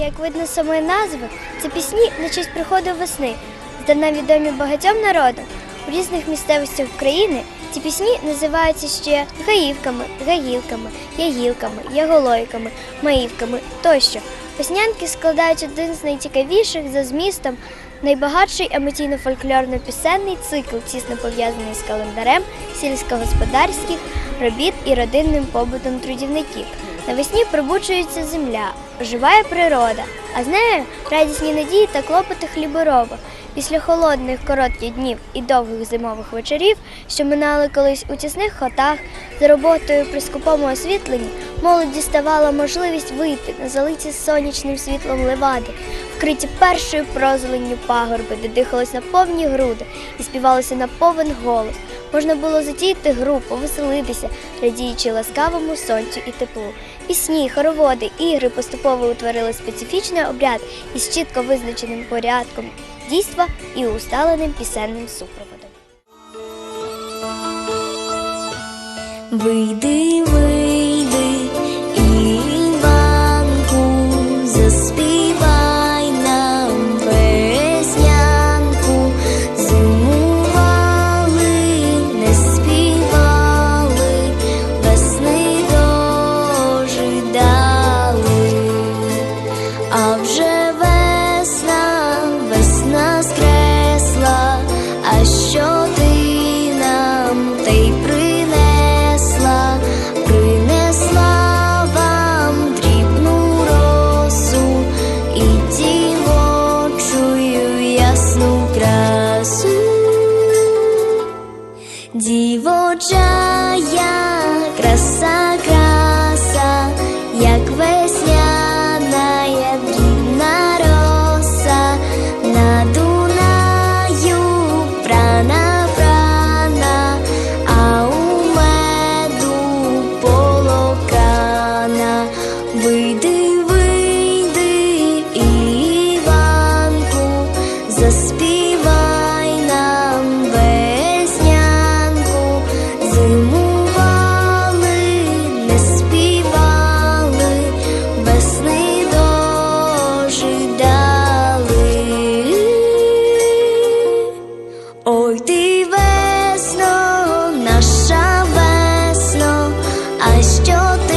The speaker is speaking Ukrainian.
Як видно з самої назви, це пісні на честь приходу весни, здавна відомі багатьом народам. У різних місцевостях України ці пісні називаються ще гаївками, гаїлками, ягілками, яголойками, маївками тощо. Піснянки складають один з найцікавіших за змістом, найбагатший емоційно-фольклорно-пісенний цикл, тісно пов'язаний з календарем сільськогосподарських робіт і родинним побутом трудівників. Навесні пробуджується земля, оживає природа, а з нею радісні надії та клопоти хлібороба. Після холодних коротких днів і довгих зимових вечорів, що минали колись у тісних хотах, за роботою при скупому освітленні, молодь діставала можливість вийти на залиті сонячним світлом левади, вкриті першою прозеленню пагорби, де дихалось на повні груди і співалося на повен голос. Можна було затіяти гру, повеселитися, радіючи ласкавому сонцю і теплу. Пісні, хороводи, ігри поступово утворили специфічний обряд із чітко визначеним порядком дійства і усталеним пісенним супроводом. Вийди, вийди. і тіло чую ясну красу, дівоча я краса. Весно, наша весно, а що ти?